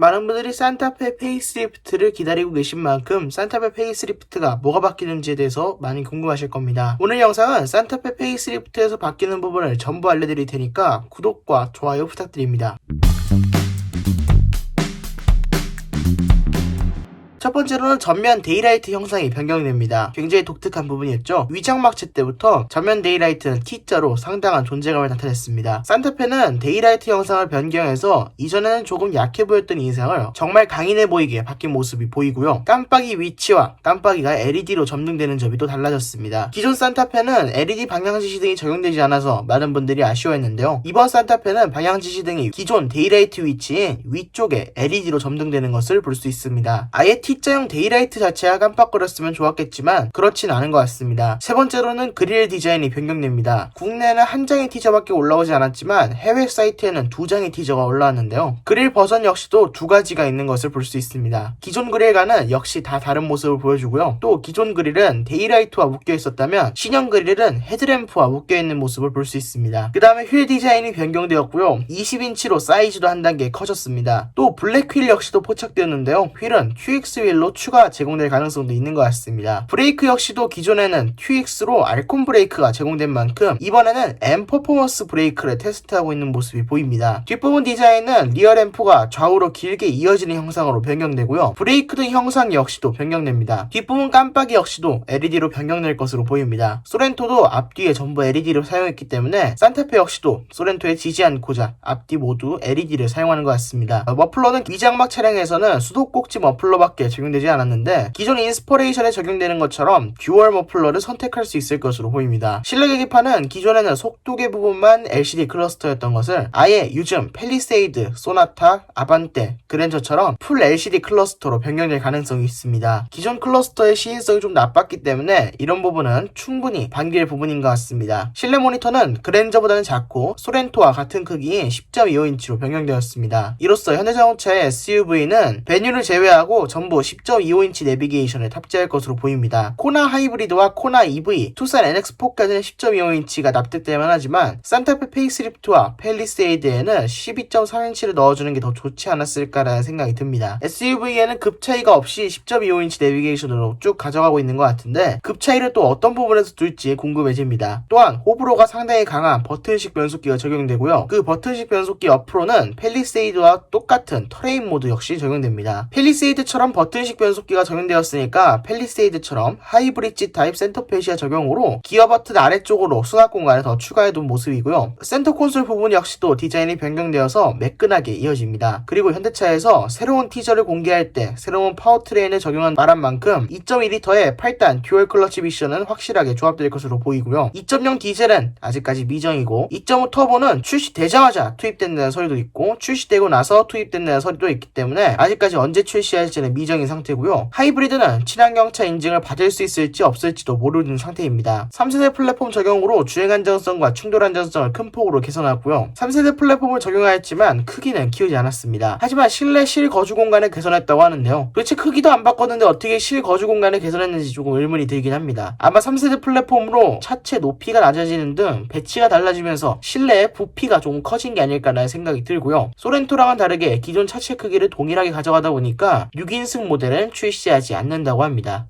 많은 분들이 산타페 페이스리프트를 기다리고 계신 만큼 산타페 페이스리프트가 뭐가 바뀌는지에 대해서 많이 궁금하실 겁니다. 오늘 영상은 산타페 페이스리프트에서 바뀌는 부분을 전부 알려드릴 테니까 구독과 좋아요 부탁드립니다. 첫 번째로는 전면 데이라이트 형상이 변경됩니다. 굉장히 독특한 부분이었죠. 위장막체 때부터 전면 데이라이트는 T자로 상당한 존재감을 나타냈습니다. 산타페는 데이라이트 형상을 변경해서 이전에는 조금 약해 보였던 인상을 정말 강인해 보이게 바뀐 모습이 보이고요. 깜빡이 위치와 깜빡이가 LED로 점등되는 점이 또 달라졌습니다. 기존 산타페는 LED 방향 지시등이 적용되지 않아서 많은 분들이 아쉬워했는데요. 이번 산타페는 방향 지시등이 기존 데이라이트 위치인 위쪽에 LED로 점등되는 것을 볼 수 있습니다. 아예 T자형 데이라이트 자체가 깜빡거렸으면 좋았겠지만 그렇진 않은 것 같습니다. 세 번째로는 그릴 디자인이 변경됩니다. 국내에는 한 장의 티저밖에 올라오지 않았지만 해외 사이트에는 두 장의 티저가 올라왔는데요. 그릴 버전 역시도 두 가지가 있는 것을 볼 수 있습니다. 기존 그릴과는 역시 다 다른 모습을 보여주고요. 또 기존 그릴은 데이라이트와 묶여 있었다면 신형 그릴은 헤드램프와 묶여 있는 모습을 볼 수 있습니다. 그 다음에 휠 디자인이 변경되었고요. 20인치로 사이즈도 한 단계 커졌습니다. 또 블랙 휠 역시도 포착되었는데요. 휠은 QX 휠로 추가 제공될 가능성도 있는 것 같습니다. 브레이크 역시도 기존에는 QX로 알콘 브레이크가 제공된 만큼 이번에는 M 퍼포먼스 브레이크를 테스트하고 있는 모습이 보입니다. 뒷부분 디자인은 리어 램프가 좌우로 길게 이어지는 형상으로 변경되고요. 브레이크 등 형상 역시도 변경됩니다. 뒷부분 깜빡이 역시도 LED로 변경될 것으로 보입니다. 소렌토도 앞뒤에 전부 LED를 사용했기 때문에 산타페 역시도 소렌토에 지지 않고자 앞뒤 모두 LED를 사용하는 것 같습니다. 어, 머플러는 위장막 차량에서는 수도꼭지 머플러밖에 적용되지 않았는데 기존 인스퍼레이션에 적용되는 것처럼 듀얼 머플러를 선택할 수 있을 것으로 보입니다. 실내 계기판은 기존에는 속도계 부분만 LCD 클러스터였던 것을 아예 요즘 펠리세이드, 소나타, 아반떼, 그랜저처럼 풀 LCD 클러스터로 변경될 가능성이 있습니다. 기존 클러스터의 시인성이 좀 나빴기 때문에 이런 부분은 충분히 반길 부분인 것 같습니다. 실내 모니터는 그랜저보다는 작고 소렌토와 같은 크기인 10.25인치로 변경되었습니다. 이로써 현대자동차의 SUV는 베뉴를 제외하고 전부 10.25인치 내비게이션을 탑재할 것으로 보입니다. 코나 하이브리드와 코나 EV, 투싼 NX4까지는 10.25인치가 납득될 만하지만 산타페 페이스리프트와 펠리세이드에는 12.3인치를 넣어주는 게 더 좋지 않았을까라는 생각이 듭니다. SUV에는 급 차이가 없이 10.25인치 내비게이션으로 쭉 가져가고 있는 것 같은데 급 차이를 또 어떤 부분에서 둘지 궁금해집니다. 또한 호불호가 상당히 강한 버튼식 변속기가 적용되고요. 그 버튼식 변속기 옆으로는 펠리세이드와 똑같은 터레인 모드 역시 적용됩니다. 펠리세이드처럼 버튼 식 변속기가 적용되었으니까 펠리세이드처럼 하이브리지 타입 센터 페시아 적용으로 기어 버튼 아래쪽으로 수납 공간을 더 추가해둔 모습이고요. 센터 콘솔 부분 역시도 디자인이 변경되어서 매끈하게 이어집니다. 그리고 현대차에서 새로운 티저를 공개할 때 새로운 파워트레인을 적용한 바람 만큼 2.2리터의 8단 듀얼 클러치 미션은 확실하게 조합될 것으로 보이고요. 2.0 디젤은 아직까지 미정이고 2.5 터보는 출시되자마자 투입된다는 소리도 있고 출시되고 나서 투입된다는 소리도 있기 때문에 아직까지 언제 출시할지는 미정 인 상태고요. 하이브리드는 친환경차 인증을 받을 수 있을지 없을지도 모르는 상태입니다. 3세대 플랫폼 적용으로 주행 안정성과 충돌 안정성을 큰 폭으로 개선하고요. 3세대 플랫폼을 적용하였지만 크기는 키우지 않았습니다. 하지만 실내 실거주 공간을 개선했다고 하는데요. 도대체 크기도 안 바꿨는데 어떻게 실거주 공간을 개선했는지 조금 의문이 들긴 합니다. 아마 3세대 플랫폼으로 차체 높이가 낮아지는 등 배치가 달라지면서 실내의 부피가 조금 커진 게 아닐까라는 생각이 들고요. 소렌토랑은 다르게 기존 차체 크기를 동일하게 가져가다 보니까 6인승 모델은 출시하지 않는다고 합니다.